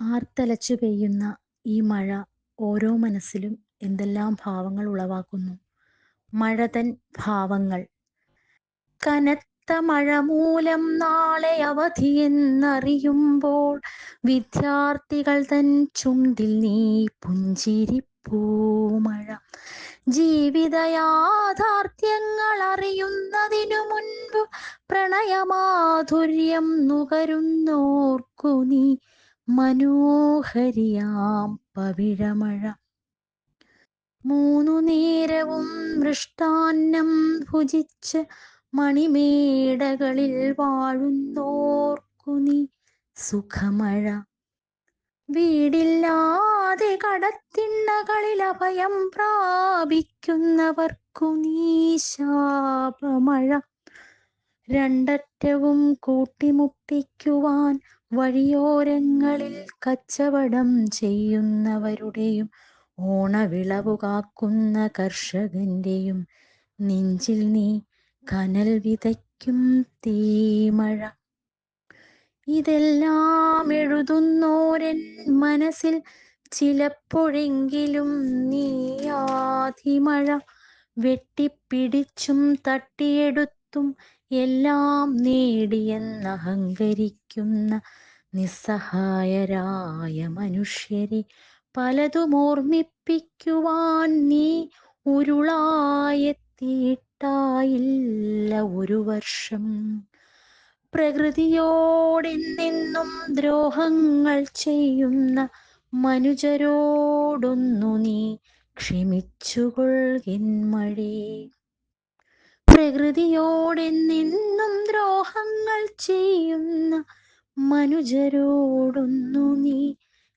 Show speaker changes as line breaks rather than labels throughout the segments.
ആർത്തലച്ചു പെയ്യുന്ന ഈ മഴ ഓരോ മനസ്സിലും എന്തെല്ലാം ഭാവങ്ങൾ ഉളവാക്കുന്നു? മഴതൻ ഭാവങ്ങൾ. കനത്ത മഴ മൂലം നാളെ അവധിയെന്നറിയുമ്പോൾ വിദ്യാർത്ഥികൾ തൻ ചുണ്ടിൽ നീ പുഞ്ചിരി പൂമഴ ജീവിത യാഥാർത്ഥ്യങ്ങൾ അറിയുന്നതിനു മുൻപ് പ്രണയമാധുര്യം നുകരുന്നോർക്കു നീ മനോഹരിയാം പവിഴമഴ. മൂന്നു നേരവും മൃഷ്ടാന്നം ഭുജിച്ച് മണിമേടകളിൽ വാഴുന്നോർക്കു നീ സുഖമഴ. വീടില്ലാതെ കടത്തിണ്ണകളിൽ അഭയം പ്രാപിക്കുന്നവർക്കു നീ ശാപമഴ. രണ്ടറ്റവും കൂട്ടിമുട്ടിക്കുവാൻ വഴിയോരങ്ങളിൽ കച്ചവടം ചെയ്യുന്നവരുടെയും ഓണവിളവു കാക്കുന്ന കർഷകന്റെയും നെഞ്ചിൽ നീ കനൽ വിതയ്ക്കും തീമഴ. ഇതെല്ലാം എഴുതുന്നോരൻ മനസ്സിൽ ചിലപ്പോഴെങ്കിലും നീയാതിമഴ വെട്ടിപ്പിടിച്ചും തട്ടിയെടുത്തും എല്ലാം നേടിയെന്നഹങ്കരിക്കുന്ന നിസ്സഹായരായ മനുഷ്യരെ പലതും ഓർമ്മിപ്പിക്കുവാൻ നീ ഉരുളായെത്തിയിട്ടായില്ല ഒരു വർഷം. പ്രകൃതിയോടെന്നെന്നും ദ്രോഹങ്ങൾ ചെയ്യുന്ന മനുജരോടൊന്നു നീ ക്ഷമിച്ചുകൊള്ളിൻ മഴേ പ്രകൃതിയോടെന്നെന്നും ദ്രോഹങ്ങൾ ചെയ്യുന്ന മനുജരോടൊന്നു നീ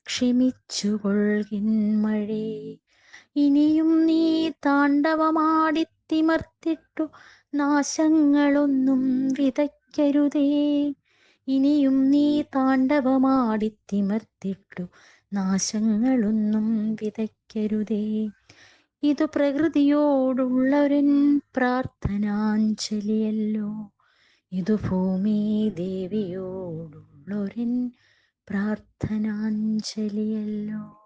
ക്ഷമിച്ചുകൊള്ളിൻ മഴ. ഇനിയും നീ താണ്ഡവമാടിത്തിമർത്തിട്ടു നാശങ്ങളൊന്നും വിതയ്ക്കരുതേ. ഇനിയും നീ താണ്ഡവമാടിത്തിമർത്തിട്ടു നാശങ്ങളൊന്നും വിതയ്ക്കരുതേ. ഇതു പ്രകൃതിയോടുള്ളൊരൻ പ്രാർത്ഥനാഞ്ജലിയല്ലോ. ഇതു ഭൂമി ദേവിയോടുള്ളൊരൻ പ്രാർത്ഥനാഞ്ജലിയല്ലോ.